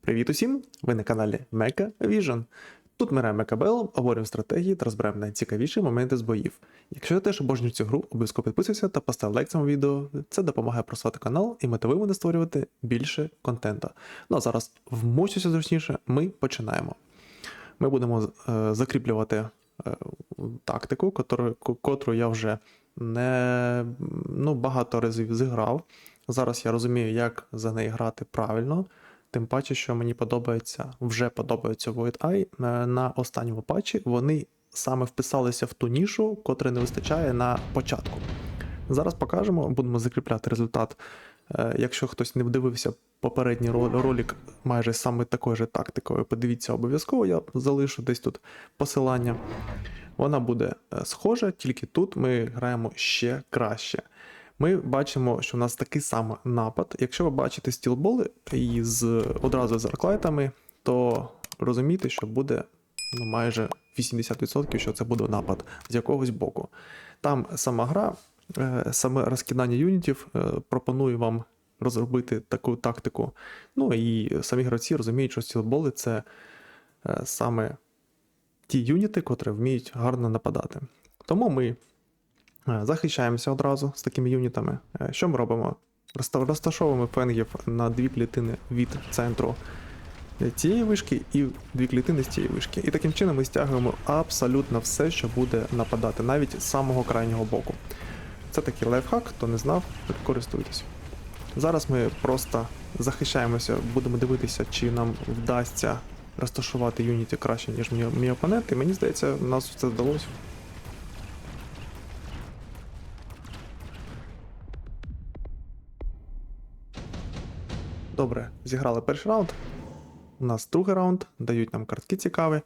Привіт усім! Ви на каналі Mecha Vision. Тут ми граємо МКБЛ, обговорюємо стратегії та розберемо найцікавіші моменти з боїв. Якщо ти теж обожнюєш цю гру, обов'язково підписуйся та постав лайк цьому відео. Це допомагає просувати канал і мотивує мене створювати більше контенту. Ну а зараз вмочуся зручніше, ми починаємо. Ми будемо е, закріплювати е, тактику, котру, котру я вже не ну, багато разів зіграв. Зараз я розумію, як за неї грати правильно. Тим паче, що мені подобається, вже подобається Void Eye. Е, На останньому патчі вони саме вписалися в ту нішу, котра не вистачає на початку. Зараз покажемо, будемо закріпляти результат. Е, Якщо хтось не вдивився попередній ро- ролик майже саме такою же тактикою, подивіться обов'язково, я залишу десь тут посилання. Вона буде е, схожа, тільки тут ми граємо ще краще. Ми бачимо, що в нас такий самий напад. Якщо ви бачите стілболи і з одразу з арклайтами, то розумійте, що буде ну, майже 80%, що це буде напад з якогось боку. Там сама гра, е, саме розкидання юнітів е, пропонує вам розробити таку тактику. Ну і самі гравці розуміють, що стілболи це е, саме ті юніти, котрі вміють гарно нападати. Тому ми Захищаємося одразу з такими юнітами. Е, Що ми робимо? Розташовуємо фенгів на дві клітини від центру цієї вишки і дві клітини з цієї вишки. І таким чином ми стягуємо абсолютно все, що буде нападати, навіть з самого крайнього боку. Це такий лайфхак, хто не знав, користуйтесь. Зараз ми просто захищаємося, будемо дивитися, чи нам вдасться розташувати юніті краще, ніж мій опонент, і мені здається, нас це вдалося. Добре, зіграли перший раунд. У нас другий раунд, дають нам картки цікаві.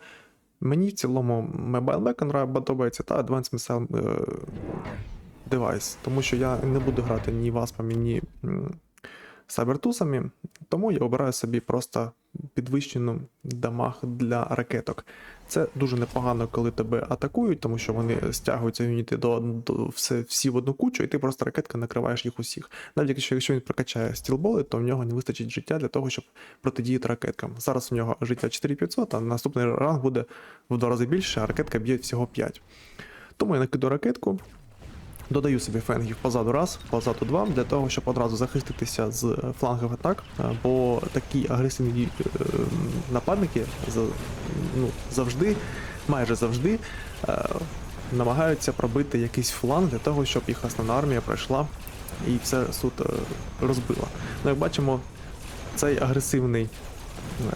Мені в цілому Mobile Backend подобається та Advanced Missile е, Device, тому що я не буду грати ні васпами, ні сайбертусами, тому я обираю собі просто підвищену дамаг для ракеток. Це дуже непогано, коли тебе атакують, тому що вони стягуються юніти до, до все, всі в одну кучу, і ти просто ракетка накриваєш їх усіх. Навіть якщо, якщо він прокачає стілболи, то в нього не вистачить життя для того, щоб протидіяти ракеткам. Зараз у нього життя 4500, а наступний ранг буде в два рази більше, а ракетка б'є всього 5. Тому я накиду ракетку. Додаю собі фенгів позаду раз, позаду два, для того, щоб одразу захиститися з флангів атак, е, бо такі агресивні е, нападники ну, завжди, майже завжди, е, намагаються пробити якийсь фланг для того, щоб їх основна армія пройшла і все е, розбила. Ну, як бачимо, цей агресивний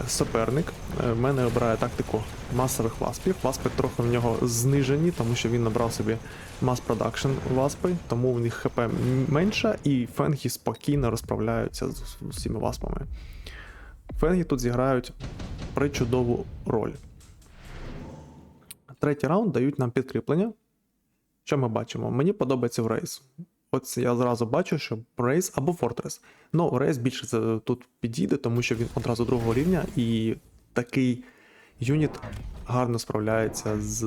суперник е, в мене обирає тактику масових васпів. Васпи трохи в нього знижені, тому що він набрав собі мас продакшн васпи, тому в них хп менше, і фенги спокійно розправляються з усіма васпами. Фенги тут зіграють причудову роль. Третій раунд дають нам підкріплення. Що ми бачимо? Мені подобається в рейс. От я зразу бачу, що Рейс або Fortress. Ну, Рейс більше тут підійде, тому що він одразу другого рівня, і такий юніт гарно справляється з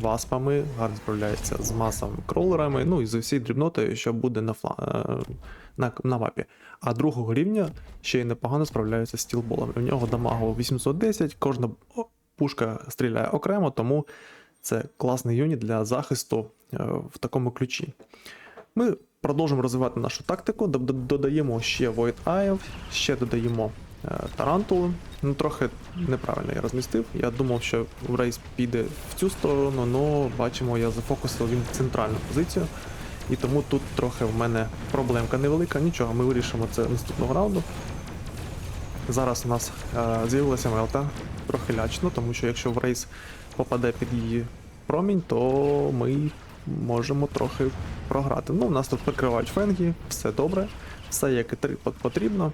васпами, гарно справляється з масовими кролерами, ну і з усією дрібнотою, що буде на, фла... е, на, на мапі. А другого рівня ще й непогано справляється з стілболами. У нього дамагу 810, кожна пушка стріляє окремо, тому це класний юніт для захисту е, в такому ключі. Ми продовжимо розвивати нашу тактику, дод- дод- додаємо ще Void Eye, ще додаємо е, Тарантулу. Ну, трохи неправильно я розмістив. Я думав, що рейс піде в цю сторону, але бачимо, я зафокусив він в центральну позицію. І тому тут трохи в мене проблемка невелика. Нічого, ми вирішимо це наступного раунду. Зараз у нас е, з'явилася мелта, трохи лячно, тому що якщо в рейс попаде під її промінь, то ми можемо трохи програти. Ну, у нас тут прикривають фенги, все добре, все як і потрібно.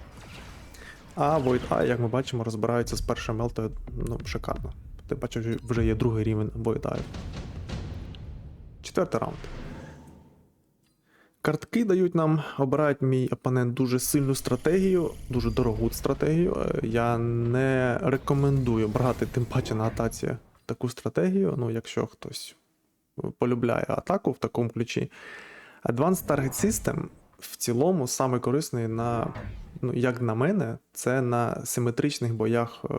А Void Eye, як ми бачимо, розбирається з першою мелтою ну, шикарно. Ти бачиш, вже є другий рівень Void Eye. Четвертий раунд. Картки дають нам, обирають мій опонент дуже сильну стратегію, дуже дорогу стратегію. Е, Я не рекомендую брати тим паче на атаці таку стратегію. Ну, якщо хтось полюбляє атаку в такому ключі. Advanced Target System в цілому саме корисний на, ну, як на мене, це на симетричних боях, е,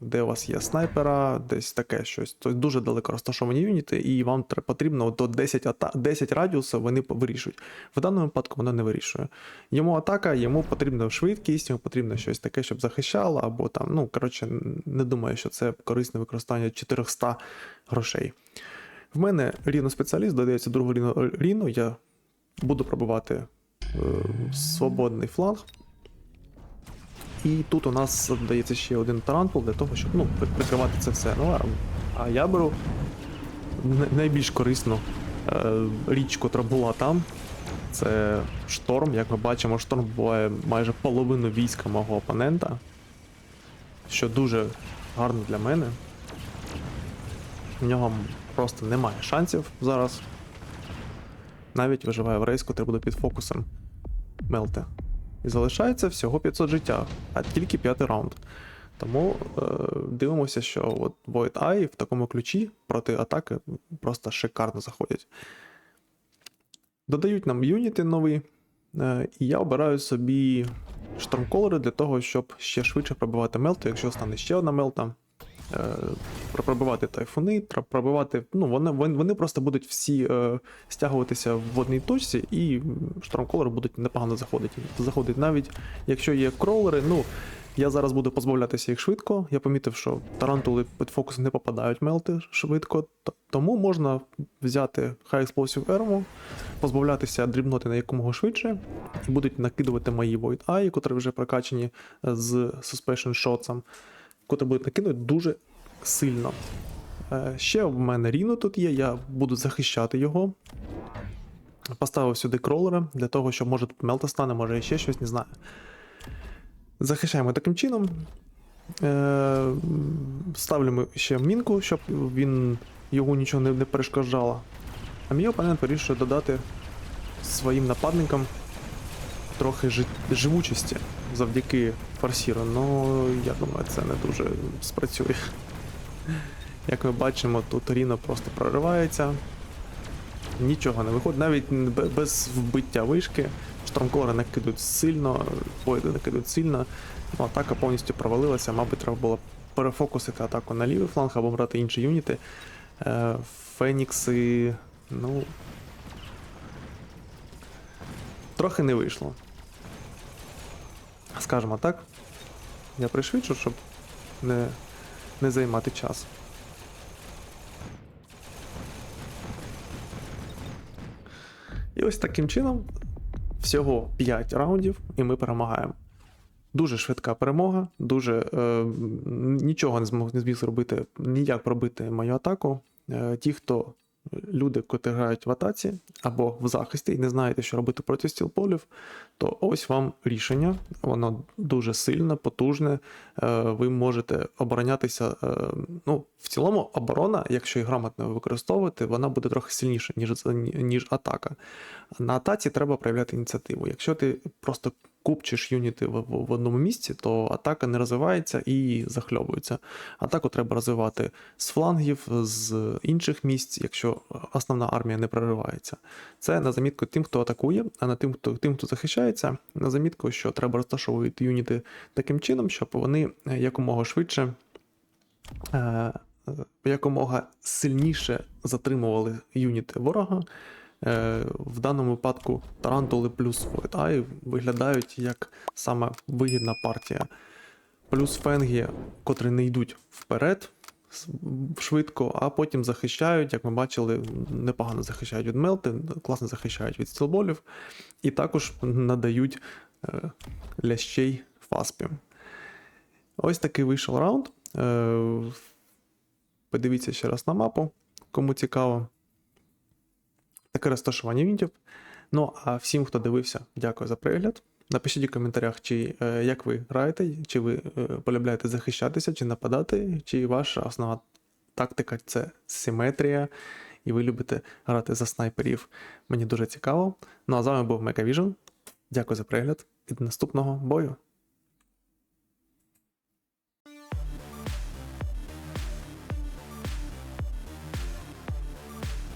де у вас є снайпера, десь таке щось. Тобто дуже далеко розташовані юніти, і вам потрібно до 10, ата- 10 радіусів вони вирішують. В даному випадку воно не вирішує. Йому атака, йому потрібна швидкість, йому потрібно щось таке, щоб захищало, або там, ну, коротше, не думаю, що це корисне використання 400 грошей. В мене рівно спеціаліст, додається другу рівно рівно, я буду пробувати е, свободний фланг. І тут у нас додається ще один тарантул для того, щоб ну, прикривати це все. Ну, а, я беру най- найбільш корисну е, річ, котра була там. Це шторм. Як ми бачимо, шторм буває майже половину війська мого опонента. Що дуже гарно для мене. В нього просто немає шансів зараз. Навіть виживає в рейс, котрий буде під фокусом Мелте. І залишається всього 500 життя, а тільки п'ятий раунд. Тому е, дивимося, що от Void Eye в такому ключі проти атаки просто шикарно заходять. Додають нам юніти нові, е, і я обираю собі штурмколери для того, щоб ще швидше пробивати мелту, якщо стане ще одна мелта. Е, про- пробивати тайфуни, пробивати. Ну, вони, вони, просто будуть всі е, стягуватися в одній точці, і штурмколери будуть непогано заходити. Заходить навіть якщо є кролери, ну. Я зараз буду позбавлятися їх швидко. Я помітив, що тарантули під фокус не попадають мелти швидко, тому можна взяти High Explosive Armor, позбавлятися дрібноти на якомога швидше, і будуть накидувати мої Void Eye, котрі вже прокачані з Suspension Shots, котрі будуть накидувати дуже сильно. Е, Ще в мене Ріно тут є, я буду захищати його. Поставив сюди кролера для того, щоб може тут мелта стане, може ще щось, не знаю. Захищаємо таким чином. Е, ставимо ще мінку, щоб він його нічого не, перешкоджало. А мій опонент вирішує додати своїм нападникам трохи жи- живучості завдяки форсіру. Ну, я думаю, це не дуже спрацює. Як ми бачимо, тут Ріно просто проривається. Нічого не виходить, навіть без вбиття вишки. Штурмколери накидують сильно, поїди накидують сильно. Ну, атака повністю провалилася, мабуть, треба було перефокусити атаку на лівий фланг або брати інші юніти. Е, Фенікси. Ну. Трохи не вийшло. Скажімо так. Я пришвидшу, щоб не, не займати час. І ось таким чином всього 5 раундів, і ми перемагаємо. Дуже швидка перемога, дуже е, нічого не змог не зміг зробити, ніяк пробити мою атаку. Е, ті, хто люди, котрі грають в атаці або в захисті і не знаєте, що робити проти стілполів, то ось вам рішення. Воно дуже сильне, потужне. Е, ви можете оборонятися. Е, ну, в цілому, оборона, якщо її грамотно використовувати, вона буде трохи сильніша, ніж, ніж атака. На атаці треба проявляти ініціативу. Якщо ти просто купчиш юніти в, в, в одному місці, то атака не розвивається і захльовується. Атаку треба розвивати з флангів, з інших місць, якщо основна армія не проривається. Це на замітку тим, хто атакує, а на тим, хто тим, хто захищається, на замітку, що треба розташовувати юніти таким чином, щоб вони якомога швидше. е, Якомога сильніше затримували юніти ворога. Е, В даному випадку Тарантули плюс Eye виглядають як саме вигідна партія. Плюс фенги, котрі не йдуть вперед швидко, а потім захищають, як ми бачили, непогано захищають від мелти, класно захищають від стілболів, і також надають е, лящей фаспі. Ось такий вийшов раунд. Е, Подивіться ще раз на мапу, кому цікаво. Таке розташування юнітів. Ну а всім, хто дивився, дякую за перегляд. Напишіть у коментарях, чи е, як ви граєте, чи ви е, полюбляєте захищатися, чи нападати, чи ваша основна тактика це симетрія, і ви любите грати за снайперів. Мені дуже цікаво. Ну а з вами був Мегаvision. Дякую за перегляд і до наступного бою.